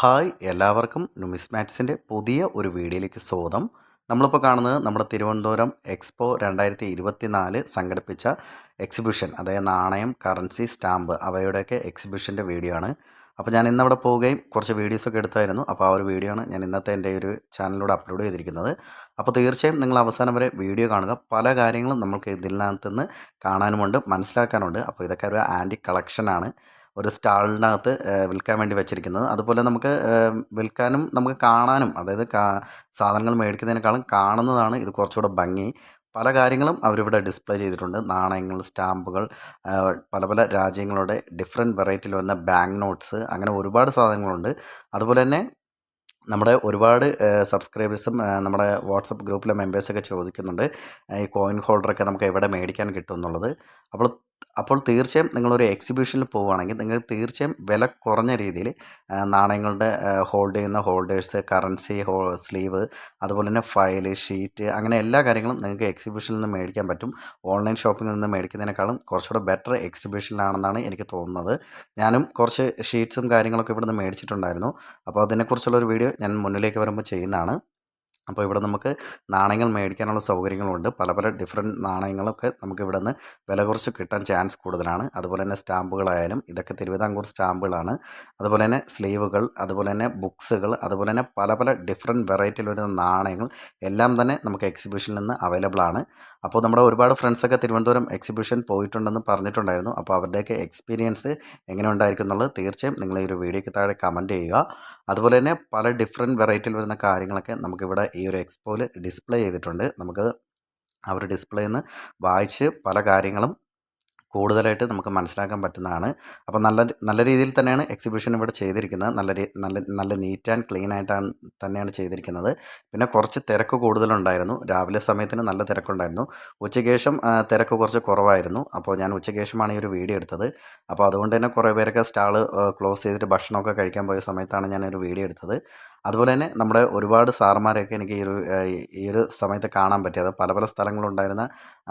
Hi എല്ലാവർക്കും നുമിസ്മാറ്റ്സിന്റെ പുതിയ ഒരു വീഡിയോയിലേക്ക് സ്വാഗതം. നമ്മളിപ്പോൾ കാണുന്നത് നമ്മുടെ തിരുവനന്തപുരം എക്സ്പോ രണ്ടായിരത്തി ഇരുപത്തി നാല് സംഘടിപ്പിച്ച എക്സിബിഷൻ അതായത് നാണയം കറൻസി സ്റ്റാമ്പ് അവയുടെയൊക്കെ എക്സിബിഷന്റെ വീഡിയോ ആണ്. അപ്പോൾ ഞാൻ ഇന്നവിടെ പോവുകയും കുറച്ച് വീഡിയോസൊക്കെ എടുത്തായിരുന്നു. അപ്പോൾ ആ ഒരു വീഡിയോ ആണ് ഞാൻ ഇന്നത്തെ എന്റെ ഒരു ചാനലിലൂടെ അപ്ലോഡ് ചെയ്തിരിക്കുന്നത്. അപ്പോൾ തീർച്ചയായും നിങ്ങൾ അവസാനം വരെ വീഡിയോ കാണുക. പല കാര്യങ്ങളും നമുക്ക് ഇതിനകത്ത് നിന്ന് കാണാനുമുണ്ട് മനസ്സിലാക്കാനുണ്ട് അപ്പോൾ ഇതൊക്കെ ഒരു ആന്റി കളക്ഷനാണ് ഒരു സ്റ്റാളിനകത്ത് വിൽക്കാൻ വേണ്ടി വെച്ചിരിക്കുന്നത്. അതുപോലെ നമുക്ക് വിൽക്കാനും നമുക്ക് കാണാനും അതായത് സാധനങ്ങൾ മേടിക്കുന്നതിനേക്കാളും കാണുന്നതാണ് ഇത് കുറച്ചുകൂടെ ഭംഗി. പല കാര്യങ്ങളും അവരിവിടെ ഡിസ്പ്ലേ ചെയ്തിട്ടുണ്ട്. നാണയങ്ങൾ സ്റ്റാമ്പുകൾ പല പല രാജ്യങ്ങളുടെ ഡിഫറെന്റ് വെറൈറ്റിയിൽ വരുന്ന ബാങ്ക് നോട്ട്സ് അങ്ങനെ ഒരുപാട് സാധനങ്ങളുണ്ട്. അതുപോലെ തന്നെ നമ്മുടെ ഒരുപാട് സബ്സ്ക്രൈബേഴ്സും നമ്മുടെ വാട്സപ്പ് ഗ്രൂപ്പിലെ മെമ്പേഴ്സൊക്കെ ചോദിക്കുന്നുണ്ട് ഈ കോയിൻ ഹോൾഡറൊക്കെ നമുക്ക് എവിടെ മേടിക്കാൻ കിട്ടും എന്നുള്ളത്. അപ്പോൾ അപ്പോൾ തീർച്ചയായും നിങ്ങളൊരു എക്സിബിഷനിൽ പോവുകയാണെങ്കിൽ നിങ്ങൾ തീർച്ചയായും വില കുറഞ്ഞ രീതിയിൽ നാണയങ്ങളുടെ ഹോൾഡ് ചെയ്യുന്ന ഹോൾഡേഴ്സ് കറൻസി ഹോ സ്ലീവ് അതുപോലെ തന്നെ ഫയൽ ഷീറ്റ് അങ്ങനെ എല്ലാ കാര്യങ്ങളും നിങ്ങൾക്ക് എക്സിബിഷനിൽ നിന്ന് മേടിക്കാൻ പറ്റും. ഓൺലൈൻ ഷോപ്പിങ്ങിൽ നിന്ന് മേടിക്കുന്നതിനേക്കാളും കുറച്ചുകൂടെ ബെറ്റർ എക്സിബിഷനിലാണെന്നാണ് എനിക്ക് തോന്നുന്നത്. ഞാനും കുറച്ച് ഷീറ്റ്സും കാര്യങ്ങളൊക്കെ ഇവിടുന്ന് മേടിച്ചിട്ടുണ്ടായിരുന്നു. അപ്പോൾ അതിനെക്കുറിച്ചുള്ളൊരു വീഡിയോ ഞാൻ മുന്നിലേക്ക് വരുമ്പോൾ ചെയ്യുന്നതാണ്. അപ്പോൾ ഇവിടെ നമുക്ക് നാണയങ്ങൾ മേടിക്കാനുള്ള സൗകര്യങ്ങളുണ്ട്. പല പല ഡിഫറെന്റ് നാണയങ്ങളൊക്കെ നമുക്ക് ഇവിടെ നിന്ന് വില കുറച്ച് കിട്ടാൻ ചാൻസ് കൂടുതലാണ്. അതുപോലെ തന്നെ സ്റ്റാമ്പുകളായാലും ഇതൊക്കെ തിരുവിതാംകൂർ സ്റ്റാമ്പുകളാണ്. അതുപോലെ തന്നെ സ്ലീവുകൾ അതുപോലെ തന്നെ ബുക്സുകൾ അതുപോലെ തന്നെ പല പല ഡിഫറെന്റ് വെറൈറ്റിയിൽ വരുന്ന നാണയങ്ങൾ എല്ലാം തന്നെ നമുക്ക് എക്സിബിഷനിൽ നിന്ന് അവൈലബിൾ ആണ്. അപ്പോൾ നമ്മുടെ ഒരുപാട് ഫ്രണ്ട്സൊക്കെ തിരുവനന്തപുരം എക്സിബിഷൻ പോയിട്ടുണ്ടെന്ന് പറഞ്ഞിട്ടുണ്ടായിരുന്നു. അപ്പോൾ അവരുടെയൊക്കെ എക്സ്പീരിയൻസ് എങ്ങനെ ഉണ്ടായിരിക്കും എന്നുള്ളത് തീർച്ചയായും നിങ്ങൾ ഈ ഒരു വീഡിയോയ്ക്ക് താഴെ കമന്റ് ചെയ്യുക. അതുപോലെ തന്നെ പല ഡിഫറെന്റ് വെറൈറ്റിയിൽ വരുന്ന കാര്യങ്ങളൊക്കെ നമുക്കിവിടെ ഒരു എക്സ്പോയിൽ ഡിസ്പ്ലേ ചെയ്തിട്ടുണ്ട്. നമുക്ക് അവർ ഒരു ഡിസ്പ്ലേയിൽ നിന്ന് വായിച്ച് പല കാര്യങ്ങളും കൂടുതലായിട്ട് നമുക്ക് മനസ്സിലാക്കാൻ പറ്റുന്നതാണ്. അപ്പോൾ നല്ല നല്ല രീതിയിൽ തന്നെയാണ് എക്സിബിഷൻ ഇവിടെ ചെയ്തിരിക്കുന്നത്. നല്ല നല്ല നല്ല നീറ്റ് ആൻഡ് ക്ലീൻ ആയിട്ടാണ് തന്നെയാണ് ചെയ്തിരിക്കുന്നത്. പിന്നെ കുറച്ച് തിരക്ക് കൂടുതലുണ്ടായിരുന്നു. രാവിലെ സമയത്തിന് നല്ല തിരക്കുണ്ടായിരുന്നു. ഉച്ചയ്ക്ക് ശേഷം തിരക്ക് കുറച്ച് കുറവായിരുന്നു. അപ്പോൾ ഞാൻ ഉച്ചയ്ക്ക് ശേഷമാണ് ഈ ഒരു വീഡിയോ എടുത്തത്. അപ്പോൾ അതുകൊണ്ട് തന്നെ കുറേ പേരൊക്കെ സ്റ്റാൾ ക്ലോസ് ചെയ്തിട്ട് ഭക്ഷണമൊക്കെ കഴിക്കാൻ പോയ സമയത്താണ് ഞാൻ ഒരു വീഡിയോ എടുത്തത്. അതുപോലെ തന്നെ നമ്മുടെ ഒരുപാട് സാറന്മാരെയൊക്കെ എനിക്ക് ഈ ഒരു ഈ ഒരു സമയത്ത് കാണാൻ പറ്റിയത് പല പല സ്ഥലങ്ങളുണ്ടായിരുന്ന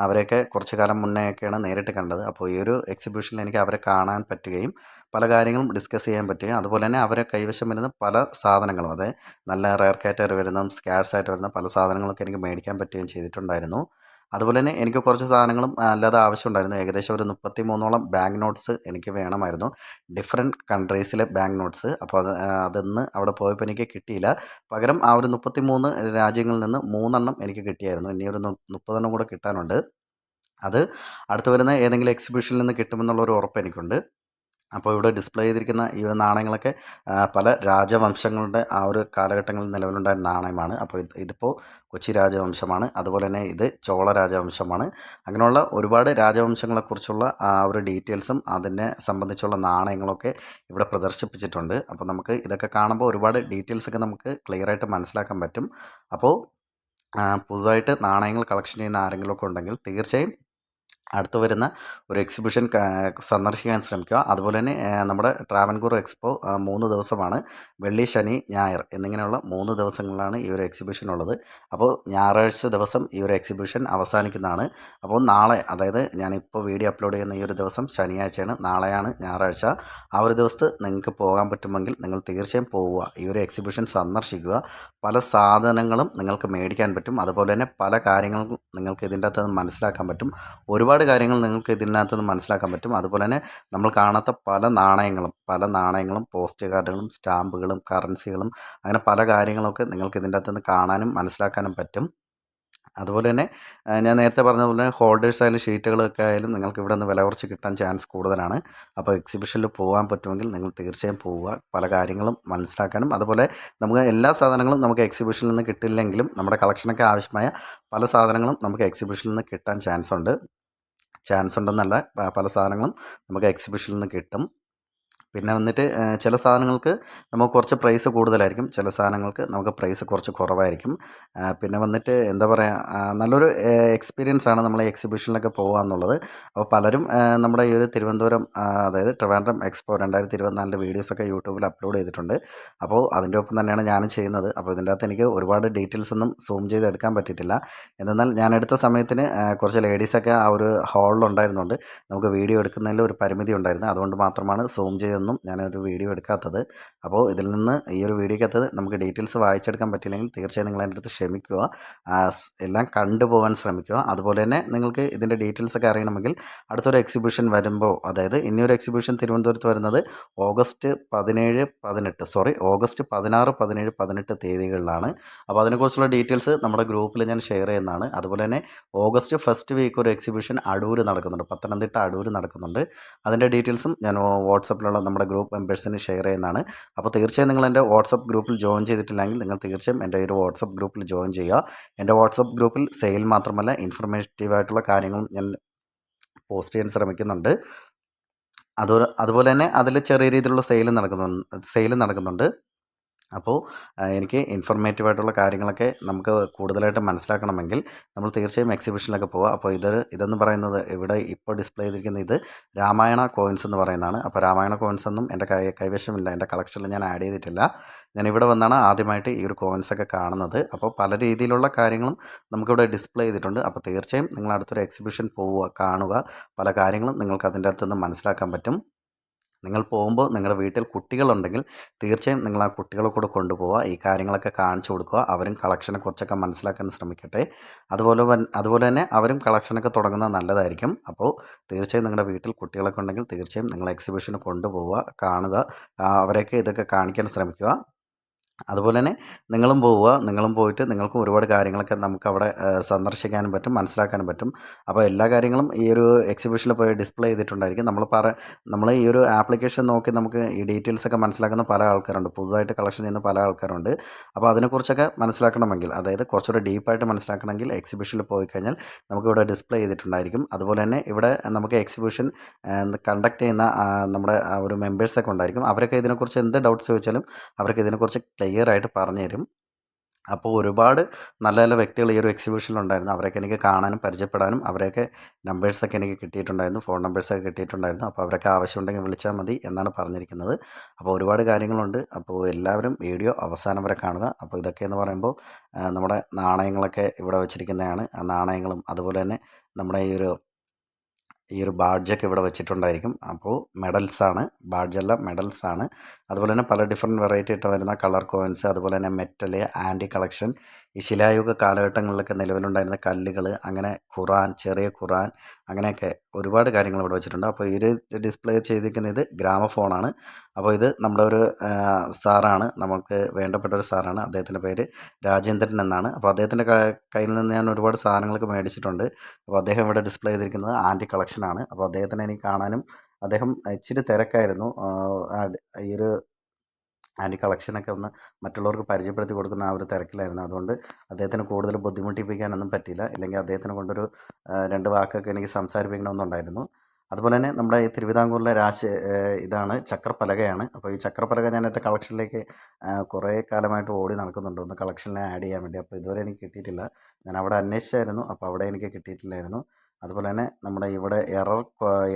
അവരെയൊക്കെ കുറച്ച് കാലം മുന്നേയൊക്കെയാണ് നേരിട്ട് കണ്ടത്. അപ്പോൾ ഈ ഒരു എക്സിബിഷനിൽ എനിക്ക് അവരെ കാണാൻ പറ്റുകയും പല കാര്യങ്ങളും ഡിസ്കസ് ചെയ്യാൻ പറ്റുകയും അതുപോലെ തന്നെ അവരെ കൈവശം വരുന്ന പല സാധനങ്ങളും അതെ നല്ല റയർ കാറ്റായിട്ട് വരുന്ന സ്കാർസ് ആയിട്ട് വരുന്ന പല സാധനങ്ങളൊക്കെ എനിക്ക് മേടിക്കാൻ പറ്റുകയും ചെയ്തിട്ടുണ്ടായിരുന്നു. അതുപോലെ തന്നെ എനിക്ക് കുറച്ച് സാധനങ്ങളും അല്ലാതെ ആവശ്യമുണ്ടായിരുന്നു. ഏകദേശം ഒരു മുപ്പത്തി മൂന്നോളം ബാങ്ക് നോട്ട്സ് എനിക്ക് വേണമായിരുന്നു. ഡിഫറെന്റ് കൺട്രീസിലെ ബാങ്ക് നോട്ട്സ് അപ്പോൾ അത് അവിടെ പോയപ്പോൾ എനിക്ക് കിട്ടിയില്ല. പകരം ആ ഒരു മുപ്പത്തി മൂന്ന് രാജ്യങ്ങളിൽ നിന്ന് മൂന്നെണ്ണം എനിക്ക് കിട്ടിയായിരുന്നു. ഇനി ഒരു മുപ്പതെണ്ണം കൂടെ കിട്ടാനുണ്ട്. അത് അടുത്ത് വരുന്ന ഏതെങ്കിലും എക്സിബിഷനിൽ നിന്ന് കിട്ടുമെന്നുള്ളൊരു ഉറപ്പ് എനിക്കുണ്ട്. അപ്പോൾ ഇവിടെ ഡിസ്പ്ലേ ചെയ്തിരിക്കുന്ന ഈ നാണയങ്ങളൊക്കെ പല രാജവംശങ്ങളുടെ ആ ഒരു കാലഘട്ടങ്ങളിൽ നിലവിലുണ്ടായ നാണയമാണ്. അപ്പോൾ ഇതിപ്പോൾ കൊച്ചി രാജവംശമാണ്. അതുപോലെ തന്നെ ഇത് ചോള രാജവംശമാണ്. അങ്ങനെയുള്ള ഒരുപാട് രാജവംശങ്ങളെക്കുറിച്ചുള്ള ആ ഒരു ഡീറ്റെയിൽസും അതിനെ സംബന്ധിച്ചുള്ള നാണയങ്ങളൊക്കെ ഇവിടെ പ്രദർശിപ്പിച്ചിട്ടുണ്ട്. അപ്പോൾ നമുക്ക് ഇതൊക്കെ കാണുമ്പോൾ ഒരുപാട് ഡീറ്റെയിൽസൊക്കെ നമുക്ക് ക്ലിയറായിട്ട് മനസ്സിലാക്കാൻ പറ്റും. അപ്പോൾ പുതുതായിട്ട് നാണയങ്ങൾ കളക്ഷൻ ചെയ്യുന്ന ആരെങ്കിലുമൊക്കെ ഉണ്ടെങ്കിൽ തീർച്ചയായും അടുത്ത് വരുന്ന ഒരു എക്സിബിഷൻ സന്ദർശിക്കാൻ ശ്രമിക്കുക. അതുപോലെ തന്നെ നമ്മുടെ ട്രാവൻകൂർ എക്സ്പോ മൂന്ന് ദിവസമാണ്. വെള്ളി ശനി ഞായർ എന്നിങ്ങനെയുള്ള മൂന്ന് ദിവസങ്ങളിലാണ് ഈ ഒരു എക്സിബിഷൻ ഉള്ളത്. അപ്പോൾ ഞായറാഴ്ച ദിവസം ഈ ഒരു എക്സിബിഷൻ അവസാനിക്കുന്നതാണ്. അപ്പോൾ നാളെ അതായത് ഞാനിപ്പോൾ വീഡിയോ അപ്ലോഡ് ചെയ്യുന്ന ഈ ഒരു ദിവസം ശനിയാഴ്ചയാണ്. നാളെയാണ് ഞായറാഴ്ച. ആ ഒരു ദിവസത്ത് നിങ്ങൾക്ക് പോകാൻ പറ്റുമെങ്കിൽ നിങ്ങൾ തീർച്ചയായും പോവുക. ഈ ഒരു എക്സിബിഷൻ സന്ദർശിക്കുക. പല സാധനങ്ങളും നിങ്ങൾക്ക് മേടിക്കാൻ പറ്റും. അതുപോലെ തന്നെ പല കാര്യങ്ങളും നിങ്ങൾക്ക് ഇതിന്റെ അകത്ത് മനസ്സിലാക്കാൻ പറ്റും. ഒരുപാട് ഒരുപാട് കാര്യങ്ങൾ നിങ്ങൾക്ക് ഇതിനകത്ത് നിന്ന് മനസ്സിലാക്കാൻ പറ്റും. അതുപോലെ തന്നെ നമ്മൾ കാണാത്ത പല നാണയങ്ങളും പല നാണയങ്ങളും പോസ്റ്റ് കാർഡുകളും സ്റ്റാമ്പുകളും കറൻസികളും അങ്ങനെ പല കാര്യങ്ങളൊക്കെ നിങ്ങൾക്ക് ഇതിന്റെ അകത്ത് നിന്ന് കാണാനും മനസ്സിലാക്കാനും പറ്റും. അതുപോലെ തന്നെ ഞാൻ നേരത്തെ പറഞ്ഞതുപോലെ ഹോൾഡേഴ്സ് ആയാലും ഷീറ്റുകളൊക്കെ ആയാലും നിങ്ങൾക്ക് ഇവിടെ നിന്ന് വില കുറച്ച് കിട്ടാൻ ചാൻസ് കൂടുതലാണ്. അപ്പോൾ എക്സിബിഷനിൽ പോകാൻ പറ്റുമെങ്കിൽ നിങ്ങൾ തീർച്ചയായും പോവുക. പല കാര്യങ്ങളും മനസ്സിലാക്കാനും. അതുപോലെ നമുക്ക് എല്ലാ സാധനങ്ങളും നമുക്ക് എക്സിബിഷനിൽ നിന്ന് കിട്ടില്ലെങ്കിലും നമ്മുടെ കളക്ഷനൊക്കെ ആവശ്യമായ പല സാധനങ്ങളും നമുക്ക് എക്സിബിഷനിൽ നിന്ന് കിട്ടാൻ ചാൻസ് ഉണ്ട് ചാൻസ് ഉണ്ടെന്നല്ല പല സാധനങ്ങളും നമുക്ക് എക്സിബിഷനിൽ നിന്ന് കിട്ടും. പിന്നെ വന്നിട്ട് ചില സാധനങ്ങൾക്ക് നമുക്ക് കുറച്ച് പ്രൈസ് കൂടുതലായിരിക്കും. ചില സാധനങ്ങൾക്ക് നമുക്ക് പ്രൈസ് കുറച്ച് കുറവായിരിക്കും. പിന്നെ വന്നിട്ട് എന്താ പറയുക നല്ലൊരു എക്സ്പീരിയൻസ് ആണ് നമ്മൾ എക്സിബിഷനിലൊക്കെ പോകുക എന്നുള്ളത് അപ്പോൾ പലരും നമ്മുടെ ഈ ഒരു തിരുവനന്തപുരം അതായത് ട്രിവാൻഡ്രം എക്സ്പോ രണ്ടായിരത്തി ഇരുപത്തിനാലിന്റെ വീഡിയോസൊക്കെ യൂട്യൂബിൽ അപ്ലോഡ് ചെയ്തിട്ടുണ്ട്. അപ്പോൾ അതിന്റെ ഒപ്പം തന്നെയാണ് ഞാനും ചെയ്യുന്നത്. അപ്പോൾ ഇതിന്റെ അകത്ത് എനിക്ക് ഒരുപാട് ഡീറ്റെയിൽസ് ഒന്നും സൂം ചെയ്ത് എടുക്കാൻ പറ്റിയിട്ടില്ല. എന്നാൽ ഞാൻ എടുത്ത സമയത്തിന് കുറച്ച് ലേഡീസൊക്കെ ആ ഒരു ഹാളിലുണ്ടായിരുന്നുണ്ട് നമുക്ക് വീഡിയോ എടുക്കുന്നതിൽ ഒരു പരിമിതി ഉണ്ടായിരുന്നു. അതുകൊണ്ട് മാത്രമാണ് സൂം ചെയ്ത് ഒന്നും ഞാനൊരു വീഡിയോ എടുക്കാത്തത്. അപ്പോൾ ഇതിൽ നിന്ന് ഈ ഒരു വീഡിയോക്കകത്ത് നമുക്ക് ഡീറ്റെയിൽസ് വായിച്ചെടുക്കാൻ പറ്റില്ലെങ്കിൽ തീർച്ചയായും നിങ്ങൾ എന്റെ അടുത്ത് ക്ഷമിക്കുക. എല്ലാം കണ്ടുപോകാൻ ശ്രമിക്കുക. അതുപോലെ തന്നെ നിങ്ങൾക്ക് ഇതിന്റെ ഡീറ്റെയിൽസ് ഒക്കെ അറിയണമെങ്കിൽ അടുത്തൊരു എക്സിബിഷൻ വരുമ്പോൾ അതായത് ഇനിയൊരു എക്സിബിഷൻ തിരുവനന്തപുരത്ത് വരുന്നത് ഓഗസ്റ്റ് പതിനേഴ് പതിനെട്ട്. സോറി ഓഗസ്റ്റ് പതിനാറ് പതിനേഴ് പതിനെട്ട് തീയതികളിലാണ്. അപ്പോൾ അതിനെക്കുറിച്ചുള്ള ഡീറ്റെയിൽസ് നമ്മുടെ ഗ്രൂപ്പിൽ ഞാൻ ഷെയർ ചെയ്യുന്നതാണ്. അതുപോലെ തന്നെ ഓഗസ്റ്റ് ഫസ്റ്റ് വീക്ക് ഒരു എക്സിബിഷൻ അടൂർ നടക്കുന്നുണ്ട്. പത്തനംതിട്ട അടൂർ നടക്കുന്നുണ്ട്. അതിന്റെ ഡീറ്റെയിൽസും ഞാൻ വാട്സപ്പിലുള്ള നമ്മുടെ ഗ്രൂപ്പ് മെമ്പേഴ്സിന് ഷെയർ ചെയ്യുന്നതാണ്. അപ്പോൾ തീർച്ചയായും നിങ്ങൾ എന്റെ വാട്സപ്പ് ഗ്രൂപ്പിൽ ജോയിൻ ചെയ്തിട്ടില്ലെങ്കിൽ നിങ്ങൾ തീർച്ചയായും എന്റെ ഒരു വാട്സപ്പ് ഗ്രൂപ്പിൽ ജോയിൻ ചെയ്യുക. എന്റെ വാട്സപ്പ് ഗ്രൂപ്പിൽ സെയിൽ മാത്രമല്ല ഇൻഫർമേറ്റീവ് ആയിട്ടുള്ള കാര്യങ്ങളും ഞാൻ പോസ്റ്റ് ചെയ്യാൻ ശ്രമിക്കുന്നുണ്ട്. അതുപോലെ അതുപോലെ തന്നെ അതിൽ ചെറിയ രീതിയിലുള്ള സെയിൽ നടക്കുന്നുണ്ട് സെയിൽ നടക്കുന്നുണ്ട്. അപ്പോൾ എനിക്ക് ഇൻഫർമേറ്റീവ് ആയിട്ടുള്ള കാര്യങ്ങളൊക്കെ നമുക്ക് കൂടുതലായിട്ട് മനസ്സിലാക്കണമെങ്കിൽ നമ്മൾ തീർച്ചയായും എക്സിബിഷനിലൊക്കെ പോവുക. അപ്പോൾ ഇത് ഇതെന്ന് പറയുന്നത് ഇവിടെ ഇപ്പോൾ ഡിസ്പ്ലേ ചെയ്തിരിക്കുന്ന ഇത് രാമായണ കോയിൻസ് എന്ന് പറയുന്നതാണ്. അപ്പോൾ രാമായണ കോയിൻസ് ഒന്നും എന്റെ കൈ കൈവശമില്ല. എന്റെ കളക്ഷനിൽ ഞാൻ ആഡ് ചെയ്തിട്ടില്ല. ഞാൻ ഇവിടെ വന്നാണ് ആദ്യമായിട്ട് ഈ ഒരു കോയിൻസ് ഒക്കെ കാണുന്നത്. അപ്പോൾ പല രീതിയിലുള്ള കാര്യങ്ങളും നമുക്കിവിടെ ഡിസ്പ്ലേ ചെയ്തിട്ടുണ്ട്. അപ്പോൾ തീർച്ചയായും നിങ്ങൾ അടുത്തൊരു എക്സിബിഷൻ പോവുക കാണുക. പല കാര്യങ്ങളും നിങ്ങൾക്ക് അതിന്റെ അകത്തുനിന്ന് മനസ്സിലാക്കാൻ പറ്റും. നിങ്ങൾ പോകുമ്പോൾ നിങ്ങളുടെ വീട്ടിൽ കുട്ടികളുണ്ടെങ്കിൽ തീർച്ചയായും നിങ്ങൾ ആ കുട്ടികളെ കൂടെ കൊണ്ടുപോവുക. ഈ കാര്യങ്ങളൊക്കെ കാണിച്ചു കൊടുക്കുക. അവരും കളക്ഷനെ കുറിച്ചൊക്കെ മനസ്സിലാക്കാൻ ശ്രമിക്കട്ടെ. അതുപോലെ അതുപോലെ തന്നെ അവരും കളക്ഷനൊക്കെ തുടങ്ങുന്നത് നല്ലതായിരിക്കും. അപ്പോൾ തീർച്ചയായും നിങ്ങളുടെ വീട്ടിൽ കുട്ടികളൊക്കെ ഉണ്ടെങ്കിൽ തീർച്ചയായും നിങ്ങൾ എക്സിബിഷന് കൊണ്ടുപോവുക കാണുക അവരെയൊക്കെ ഇതൊക്കെ കാണിക്കാൻ ശ്രമിക്കുക. അതുപോലെ തന്നെ നിങ്ങളും പോവുക നിങ്ങളും പോയിട്ട് നിങ്ങൾക്കും ഒരുപാട് കാര്യങ്ങളൊക്കെ നമുക്ക് അവിടെ സന്ദർശിക്കാനും പറ്റും മനസ്സിലാക്കാനും പറ്റും. അപ്പോൾ എല്ലാ കാര്യങ്ങളും ഈ ഒരു എക്സിബിഷനിൽ പോയി ഡിസ്പ്ലേ ചെയ്തിട്ടുണ്ടായിരിക്കും. നമ്മൾ പറ നമ്മൾ ഈ ഒരു ആപ്ലിക്കേഷൻ നോക്കി നമുക്ക് ഈ ഡീറ്റെയിൽസ് ഒക്കെ മനസ്സിലാക്കുന്ന പല ആൾക്കാരുണ്ട്. പുതുതായിട്ട് കളക്ഷൻ ചെയ്യുന്ന പല ആൾക്കാരുണ്ട്. അപ്പോൾ അതിനെക്കുറിച്ചൊക്കെ മനസ്സിലാക്കണമെങ്കിൽ അതായത് കുറച്ചുകൂടെ ഡീപ്പായിട്ട് മനസ്സിലാക്കണമെങ്കിൽ എക്സിബിഷനിൽ പോയി കഴിഞ്ഞാൽ നമുക്കിവിടെ ഡിസ്പ്ലേ ചെയ്തിട്ടുണ്ടായിരിക്കും. അതുപോലെ തന്നെ ഇവിടെ നമുക്ക് എക്സിബിഷൻ കണ്ടക്ട് ചെയ്യുന്ന നമ്മുടെ ഒരു മെമ്പേഴ്സൊക്കെ ഉണ്ടായിരിക്കും. അവരൊക്കെ ഇതിനെക്കുറിച്ച് എന്ത് ഡൗട്ട്സ് ചോദിച്ചാലും അവർക്ക് ഇതിനെക്കുറിച്ച് ക്ലിയർ ആയിട്ട് പറഞ്ഞു തരും അപ്പോൾ ഒരുപാട് നല്ല നല്ല വ്യക്തികൾ ഈ ഒരു എക്സിബിഷനിലുണ്ടായിരുന്നു. അവരൊക്കെ എനിക്ക് കാണാനും പരിചയപ്പെടാനും അവരെയൊക്കെ നമ്പേഴ്സൊക്കെ എനിക്ക് കിട്ടിയിട്ടുണ്ടായിരുന്നു. ഫോൺ നമ്പേഴ്സൊക്കെ കിട്ടിയിട്ടുണ്ടായിരുന്നു. അപ്പോൾ അവരൊക്കെ ആവശ്യമുണ്ടെങ്കിൽ വിളിച്ചാൽ മതി എന്നാണ് പറഞ്ഞിരിക്കുന്നത്. അപ്പോൾ ഒരുപാട് കാര്യങ്ങളുണ്ട്. അപ്പോൾ എല്ലാവരും വീഡിയോ അവസാനം വരെ കാണുക. അപ്പോൾ ഇതൊക്കെ എന്ന് പറയുമ്പോൾ നമ്മുടെ നാണയങ്ങളൊക്കെ ഇവിടെ വെച്ചിരിക്കുന്നതാണ്. ആ നാണയങ്ങളും അതുപോലെ തന്നെ നമ്മുടെ ഈ ഒരു ഈ ഒരു ബാഡ്ജൊക്കെ ഇവിടെ വെച്ചിട്ടുണ്ടായിരിക്കും. അപ്പോൾ മെഡൽസാണ് ബാഡ്ജല്ല മെഡൽസാണ് അതുപോലെ തന്നെ പല ഡിഫറെന്റ് വെറൈറ്റി ആയിട്ട് വരുന്ന കളർ കോയിൻസ് അതുപോലെ തന്നെ മെറ്റൽ ആന്റി കളക്ഷൻ ഈ ശിലായുഗ കാലഘട്ടങ്ങളിലൊക്കെ നിലവിലുണ്ടായിരുന്ന കല്ലുകൾ അങ്ങനെ ഖുറാൻ ചെറിയ ഖുറാൻ അങ്ങനെയൊക്കെ ഒരുപാട് കാര്യങ്ങൾ ഇവിടെ വെച്ചിട്ടുണ്ട്. അപ്പോൾ ഈ ഡിസ്പ്ലേ ചെയ്തിരിക്കുന്നത് ഇത് ഗ്രാമഫോണാണ്. അപ്പോൾ ഇത് നമ്മുടെ ഒരു സാറാണ്. നമുക്ക് വേണ്ടപ്പെട്ട ഒരു സാറാണ്. അദ്ദേഹത്തിന്റെ പേര് രാജേന്ദ്രൻ എന്നാണ്. അപ്പോൾ അദ്ദേഹത്തിന്റെ കയ്യിൽ നിന്ന് ഞാൻ ഒരുപാട് സാധനങ്ങളൊക്കെ മേടിച്ചിട്ടുണ്ട്. അപ്പോൾ അദ്ദേഹം ഇവിടെ ഡിസ്പ്ലേ ചെയ്തിരിക്കുന്നത് ആന്റി കളക്ഷനാണ് അപ്പോൾ അദ്ദേഹത്തിനെ എനിക്ക് കാണാനും അദ്ദേഹം ഇച്ചിരി തിരക്കായിരുന്നു. ഈ ഒരു ആന്റി കളക്ഷനൊക്കെ ഒന്ന് മറ്റുള്ളവർക്ക് പരിചയപ്പെടുത്തി കൊടുക്കുന്ന ആ ഒരു തിരക്കിലായിരുന്നു. അതുകൊണ്ട് അദ്ദേഹത്തിന് കൂടുതൽ ബുദ്ധിമുട്ടിപ്പിക്കാനൊന്നും പറ്റിയില്ല. ഇല്ലെങ്കിൽ അദ്ദേഹത്തിന് കൊണ്ടൊരു രണ്ട് വാക്കൊക്കെ എനിക്ക് സംസാരിപ്പിക്കണമെന്നുണ്ടായിരുന്നു. അതുപോലെ തന്നെ നമ്മുടെ ഈ തിരുവിതാംകൂറിലെ രാശി ഇതാണ് ചക്രപ്പലകയാണ്. അപ്പോൾ ഈ ചക്രപ്പലക ഞാൻ എന്റെ കളക്ഷനിലേക്ക് കുറേ കാലമായിട്ട് ഓടി നടക്കുന്നുണ്ട്. ഒന്ന് കളക്ഷനിൽ ആഡ് ചെയ്യാൻ വേണ്ടി. അപ്പോൾ ഇതുവരെ എനിക്ക് കിട്ടിയിട്ടില്ല. ഞാൻ അവിടെ അന്വേഷിച്ചായിരുന്നു. അപ്പോൾ അവിടെ എനിക്ക് കിട്ടിയിട്ടില്ലായിരുന്നു അതുപോലെ തന്നെ നമ്മുടെ ഇവിടെ എറർ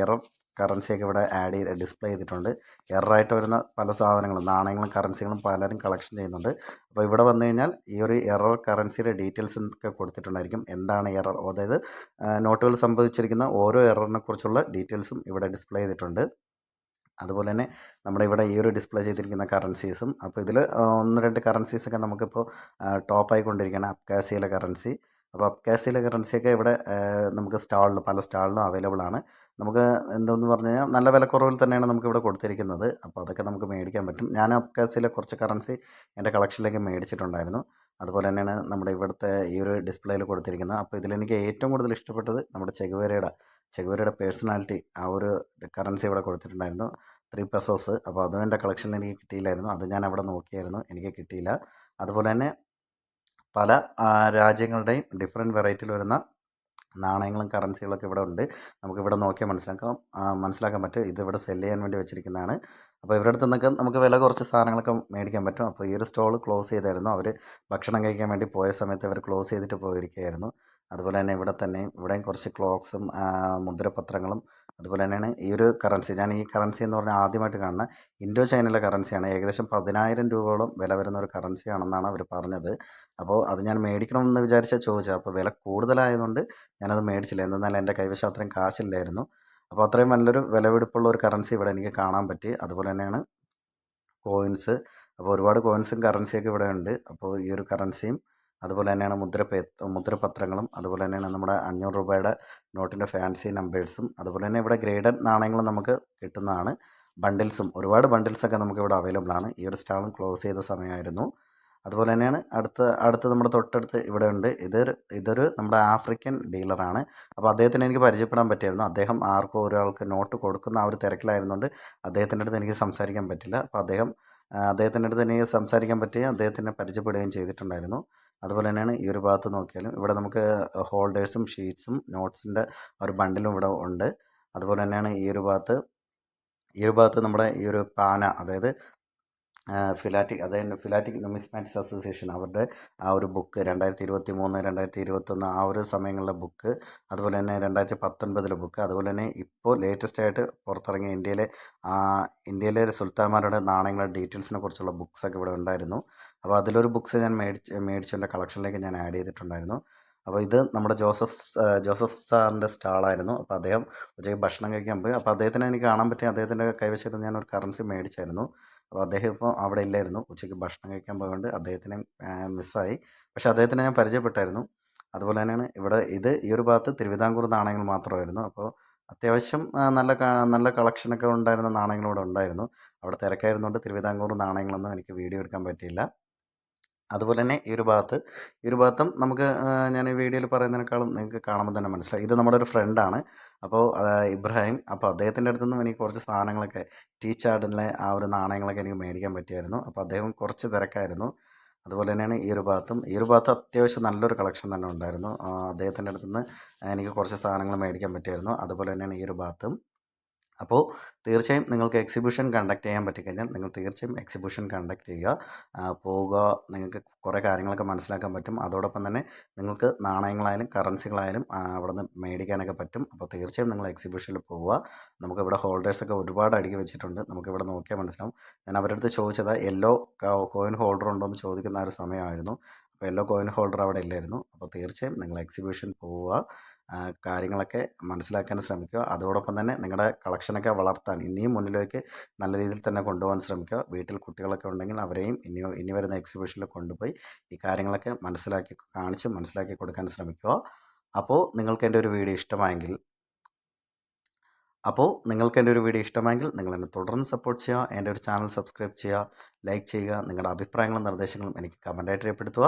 എറർ കറൻസിയൊക്കെ ഇവിടെ ആഡ് ചെയ്ത് ഡിസ്പ്ലേ ചെയ്തിട്ടുണ്ട്. എററായിട്ട് വരുന്ന പല സാധനങ്ങളും നാണയങ്ങളും കറൻസികളും പലരും കളക്ഷൻ ചെയ്യുന്നുണ്ട്. അപ്പോൾ ഇവിടെ വന്നു കഴിഞ്ഞാൽ ഈ ഒരു എറർ കറൻസിയുടെ ഡീറ്റെയിൽസ് ഒക്കെ കൊടുത്തിട്ടുണ്ടായിരിക്കും. എന്താണ് എറർ? അതായത് നോട്ടുകൾ സംബന്ധിച്ചിരിക്കുന്ന ഓരോ എററിനെ കുറിച്ചുള്ള ഡീറ്റെയിൽസും ഇവിടെ ഡിസ്പ്ലേ ചെയ്തിട്ടുണ്ട്. അതുപോലെ തന്നെ നമ്മുടെ ഇവിടെ ഈ ഒരു ഡിസ്പ്ലേ ചെയ്തിരിക്കുന്ന കറൻസീസും അപ്പോൾ ഇതിൽ ഒന്ന് രണ്ട് കറൻസീസൊക്കെ നമുക്കിപ്പോൾ ടോപ്പായിക്കൊണ്ടിരിക്കുകയാണ്. അബ്കാസിയിലെ കറൻസി. അപ്പോൾ അബ്കാസിയിലെ കറൻസിയൊക്കെ ഇവിടെ നമുക്ക് സ്റ്റാളിൽ പല സ്റ്റാളിലും അവൈലബിൾ ആണ്. നമുക്ക് എന്തെന്ന് പറഞ്ഞു കഴിഞ്ഞാൽ നല്ല വിലക്കുറവിൽ തന്നെയാണ് നമുക്ക് ഇവിടെ കൊടുത്തിരിക്കുന്നത്. അപ്പോൾ അതൊക്കെ നമുക്ക് മേടിക്കാൻ പറ്റും. ഞാൻ അബ്കാസിയിലെ കുറച്ച് കറൻസി എന്റെ കളക്ഷനിലേക്ക് മേടിച്ചിട്ടുണ്ടായിരുന്നു. അതുപോലെ തന്നെയാണ് നമ്മുടെ ഇവിടുത്തെ ഈ ഒരു ഡിസ്പ്ലേയിൽ കൊടുത്തിരിക്കുന്നത്. അപ്പോൾ ഇതിലെനിക്ക് ഏറ്റവും കൂടുതൽ ഇഷ്ടപ്പെട്ടത് നമ്മുടെ ചെഗുവേരയുടെ ചെഗുവേരയുടെ പേഴ്സണാലിറ്റി ആ ഒരു കറൻസി ഇവിടെ കൊടുത്തിട്ടുണ്ടായിരുന്നു. ത്രീ പെസോസ് അപ്പോൾ അതും എന്റെ കളക്ഷനിൽ എനിക്ക് കിട്ടിയില്ലായിരുന്നു. അത് ഞാൻ അവിടെ നോക്കിയായിരുന്നു. എനിക്ക് കിട്ടിയില്ല. അതുപോലെ തന്നെ പല രാജ്യങ്ങളുടെയും ഡിഫറെന്റ് വെറൈറ്റിയിൽ വരുന്ന നാണയങ്ങളും കറൻസികളൊക്കെ ഇവിടെ ഉണ്ട്. നമുക്കിവിടെ നോക്കിയാൽ മനസ്സിലാക്കാം മനസ്സിലാക്കാൻ പറ്റും. ഇത് ഇവിടെ സെൽ ചെയ്യാൻ വേണ്ടി വെച്ചിരിക്കുന്നതാണ്. അപ്പോൾ ഇവരുടെ അടുത്ത് നിന്നൊക്കെ നമുക്ക് വില കുറച്ച് സാധനങ്ങളൊക്കെ മേടിക്കാൻ പറ്റും. അപ്പോൾ ഈ ഒരു സ്റ്റോൾ ക്ലോസ് ചെയ്തായിരുന്നു. അവർ ഭക്ഷണം കഴിക്കാൻ വേണ്ടി പോയ സമയത്ത് അവർ ക്ലോസ് ചെയ്തിട്ട് പോയിരിക്കുകയായിരുന്നു. അതുപോലെ തന്നെ ഇവിടെ തന്നെ ഇവിടെയും കുറച്ച് ക്ലോക്സും മുദ്രപത്രങ്ങളും അതുപോലെ തന്നെയാണ് ഈ ഒരു കറൻസി ഞാൻ ഈ കറൻസി എന്ന് പറഞ്ഞാൽ ആദ്യമായിട്ട് കാണുന്ന ഇൻഡോ ചൈനയിലെ കറൻസിയാണ് ഏകദേശം പതിനായിരം രൂപയോളം വില വരുന്ന ഒരു കറൻസിയാണെന്നാണ് അവർ പറഞ്ഞത്. അപ്പോൾ അത് ഞാൻ മേടിക്കണമെന്ന് വിചാരിച്ചാൽ ചോദിച്ചത്. അപ്പോൾ വില കൂടുതലായതുകൊണ്ട് ഞാനത് മേടിച്ചില്ല. എന്തെന്നാൽ എന്റെ കൈവശം അത്രയും കാശില്ലായിരുന്നു. അപ്പോൾ അത്രയും നല്ലൊരു വിലപിടിപ്പുള്ള ഒരു കറൻസി ഇവിടെ എനിക്ക് കാണാൻ പറ്റി. അതുപോലെ തന്നെയാണ് കോയിൻസ് അപ്പോൾ ഒരുപാട് കോയിൻസും കറൻസിയൊക്കെ ഇവിടെ ഉണ്ട്. അപ്പോൾ ഈ ഒരു കറൻസിയും അതുപോലെ തന്നെയാണ് മുദ്ര മുദ്രപത്രങ്ങളും അതുപോലെ തന്നെയാണ് നമ്മുടെ അഞ്ഞൂറ് രൂപയുടെ നോട്ടിന്റെ ഫാൻസി നമ്പേഴ്സും അതുപോലെ തന്നെ ഇവിടെ ഗ്രേഡഡ് നാണയങ്ങളും നമുക്ക് കിട്ടുന്നതാണ്. ബണ്ടിൽസും ഒരുപാട് ബണ്ടിൽസൊക്കെ നമുക്ക് ഇവിടെ അവൈലബിൾ ആണ്. ഈ ഒരു സ്റ്റാളും ക്ലോസ് ചെയ്ത സമയമായിരുന്നു. അതുപോലെ തന്നെയാണ് അടുത്ത അടുത്ത് നമ്മുടെ തൊട്ടടുത്ത് ഇവിടെ ഉണ്ട്. ഇതൊരു ഇതൊരു നമ്മുടെ ആഫ്രിക്കൻ ഡീലറാണ് അപ്പോൾ അദ്ദേഹത്തിന് എനിക്ക് പരിചയപ്പെടാൻ പറ്റിയായിരുന്നു. അദ്ദേഹം ആർക്കോ ഒരാൾക്ക് നോട്ട് കൊടുക്കുന്ന ആ ഒരു തിരക്കിലായിരുന്നുകൊണ്ട് അദ്ദേഹത്തിന്റെ അടുത്ത് എനിക്ക് സംസാരിക്കാൻ പറ്റില്ല. അപ്പോൾ അദ്ദേഹം അദ്ദേഹത്തിന്റെ അടുത്ത് എനിക്ക് സംസാരിക്കാൻ പറ്റുകയും അദ്ദേഹത്തിനെ പരിചയപ്പെടുകയും ചെയ്തിട്ടുണ്ടായിരുന്നു. അതുപോലെ തന്നെയാണ് ഈ ഒരു ഭാഗത്ത് നോക്കിയാലും ഇവിടെ നമുക്ക് ഹോൾഡേഴ്സും ഷീറ്റ്സും നോട്ട്സിന്റെ ഒരു ബണ്ടിലും ഇവിടെ ഉണ്ട്. അതുപോലെ തന്നെയാണ് ഈ ഒരു ഭാഗത്ത് ഈ ഒരു ഭാഗത്ത് നമ്മുടെ ഈ ഒരു പാന അതായത് ഫിലാറ്റിക് അതായത് ഫിലാറ്റിക് നുമിസ്മാറ്റിക്സ് അസോസിയേഷൻ അവരുടെ ആ ഒരു ബുക്ക് രണ്ടായിരത്തി ഇരുപത്തി മൂന്ന് രണ്ടായിരത്തി ഇരുപത്തൊന്ന് ആ ഒരു സമയങ്ങളിലെ ബുക്ക് അതുപോലെ തന്നെ രണ്ടായിരത്തി പത്തൊൻപതിലെ ബുക്ക് അതുപോലെ തന്നെ ഇപ്പോൾ ലേറ്റസ്റ്റ് ആയിട്ട് പുറത്തിറങ്ങിയ ഇന്ത്യയിലെ ഇന്ത്യയിലെ സുൽത്താൻമാരുടെ നാണയങ്ങളുടെ ഡീറ്റെയിൽസിനെ കുറിച്ചുള്ള ബുക്സൊക്കെ ഇവിടെ ഉണ്ടായിരുന്നു. അപ്പോൾ അതിലൊരു ബുക്സ് ഞാൻ മേടിച്ച് മേടിച്ച് എന്റെ കളക്ഷനിലേക്ക് ഞാൻ ആഡ് ചെയ്തിട്ടുണ്ടായിരുന്നു. അപ്പോൾ ഇത് നമ്മുടെ ജോസഫ് ജോസഫ് സാറിന്റെ സ്റ്റാളായിരുന്നു അപ്പോൾ അദ്ദേഹം ഉച്ചയ്ക്ക് ഭക്ഷണം കഴിക്കാൻ പോയി. അപ്പോൾ അദ്ദേഹത്തിനെ എനിക്ക് കാണാൻ പറ്റി അദ്ദേഹത്തിന്റെ കൈവശത്ത് ഞാൻ ഒരു കറൻസി മേടിച്ചായിരുന്നു. അപ്പോൾ അദ്ദേഹം ഇപ്പോൾ അവിടെ ഇല്ലായിരുന്നു. ഉച്ചയ്ക്ക് ഭക്ഷണം കഴിക്കാൻ പോയതുകൊണ്ട് അദ്ദേഹത്തിനെ മിസ്സായി. പക്ഷേ അദ്ദേഹത്തിനെ ഞാൻ പരിചയപ്പെട്ടായിരുന്നു. അതുപോലെ തന്നെയാണ് ഇവിടെ ഇത് ഈ ഒരു ഭാഗത്ത് തിരുവിതാംകൂർ നാണയങ്ങൾ മാത്രമായിരുന്നു. അപ്പോൾ അത്യാവശ്യം നല്ല നല്ല കളക്ഷനൊക്കെ ഉണ്ടായിരുന്ന നാണയങ്ങൾ ഇവിടെ ഉണ്ടായിരുന്നു. അവിടെ തിരക്കായിരുന്നുകൊണ്ട് തിരുവിതാംകൂർ നാണയങ്ങളൊന്നും എനിക്ക് വീഡിയോ എടുക്കാൻ പറ്റിയില്ല. അതുപോലെ തന്നെ ഈ ഒരു ഭാഗത്ത് ഈ ഒരു ഭാഗത്തും നമുക്ക് ഞാൻ ഈ വീഡിയോയിൽ പറയുന്നതിനേക്കാളും നിങ്ങൾക്ക് കാണുമ്പോൾ തന്നെ മനസ്സിലായി ഇത് നമ്മുടെ ഒരു ഫ്രണ്ടാണ് അപ്പോൾ ഇബ്രാഹിം അപ്പോൾ അദ്ദേഹത്തിന്റെ അടുത്തു നിന്നും എനിക്ക് കുറച്ച് സാധനങ്ങളൊക്കെ ടീച്ചാർഡിലെ ചാർഡിലെ ആ ഒരു നാണയങ്ങളൊക്കെ എനിക്ക് മേടിക്കാൻ പറ്റിയായിരുന്നു. അപ്പോൾ അദ്ദേഹം കുറച്ച് തിരക്കായിരുന്നു. അതുപോലെ തന്നെയാണ് ഈ ഒരു ഭാഗത്തും. ഈ ഒരു ഭാഗത്ത് അത്യാവശ്യം നല്ലൊരു കളക്ഷൻ തന്നെ ഉണ്ടായിരുന്നു. അദ്ദേഹത്തിന്റെ അടുത്തുനിന്ന് എനിക്ക് കുറച്ച് സാധനങ്ങൾ മേടിക്കാൻ പറ്റിയായിരുന്നു. അതുപോലെ തന്നെയാണ് ഈ ഒരു ഭാഗത്തും. അപ്പോൾ തീർച്ചയായും നിങ്ങൾക്ക് എക്സിബിഷൻ കണ്ടക്ട് ചെയ്യാൻ പറ്റിക്കഴിഞ്ഞാൽ നിങ്ങൾ തീർച്ചയായും എക്സിബിഷൻ കണ്ടക്ട് ചെയ്യുക. പോവുക നിങ്ങൾക്ക് കുറേ കാര്യങ്ങളൊക്കെ മനസ്സിലാക്കാൻ പറ്റും. അതോടൊപ്പം തന്നെ നിങ്ങൾക്ക് നാണയങ്ങളായാലും കറൻസികളായാലും അവിടെ നിന്ന് മേടിക്കാനൊക്കെ പറ്റും. അപ്പോൾ തീർച്ചയായും നിങ്ങൾ എക്സിബിഷനിൽ പോവുക. നമുക്കിവിടെ ഹോൾഡേഴ്സൊക്കെ ഒരുപാട് അടുക്കി വെച്ചിട്ടുണ്ട്. നമുക്കിവിടെ നോക്കിയാൽ മനസ്സിലാവും. ഞാൻ അവരുടെ അടുത്ത് ചോദിച്ചത് യെല്ലോ കോയിൻ ഹോൾഡർ ഉണ്ടോ? എന്ന് ചോദിക്കുന്ന ഒരു സമയമായിരുന്നു. അപ്പോൾ എല്ലോ കോയിൻ ഹോൾഡർ അവിടെ ഇല്ലായിരുന്നു. അപ്പോൾ തീർച്ചയായും നിങ്ങൾ എക്സിബിഷൻ പോവുക കാര്യങ്ങളൊക്കെ മനസ്സിലാക്കാൻ ശ്രമിക്കുക. അതോടൊപ്പം തന്നെ നിങ്ങളുടെ കളക്ഷനൊക്കെ വളർത്താൻ ഇനിയും മുന്നിലേക്ക് നല്ല രീതിയിൽ തന്നെ കൊണ്ടുപോകാൻ ശ്രമിക്കുക. വീട്ടിൽ കുട്ടികളൊക്കെ ഉണ്ടെങ്കിൽ അവരെയും ഇനി ഇനി വരുന്ന എക്സിബിഷനിൽ കൊണ്ടുപോയി ഈ കാര്യങ്ങളൊക്കെ മനസ്സിലാക്കി കാണിച്ച് മനസ്സിലാക്കി കൊടുക്കാൻ ശ്രമിക്കുക. അപ്പോൾ നിങ്ങൾക്ക് എന്റെ ഒരു വീഡിയോ ഇഷ്ടമായെങ്കിൽ അപ്പോൾ നിങ്ങൾക്ക് എന്റെ ഒരു വീഡിയോ ഇഷ്ടമായെങ്കിൽ നിങ്ങൾ എന്നെ തുടർന്ന് സപ്പോർട്ട് ചെയ്യുക. എന്റെ ഒരു ചാനൽ സബ്സ്ക്രൈബ് ചെയ്യുക ലൈക്ക് ചെയ്യുക. നിങ്ങളുടെ അഭിപ്രായങ്ങളും നിർദ്ദേശങ്ങളും എനിക്ക് കമന്റായിട്ട് രേഖപ്പെടുത്തുക.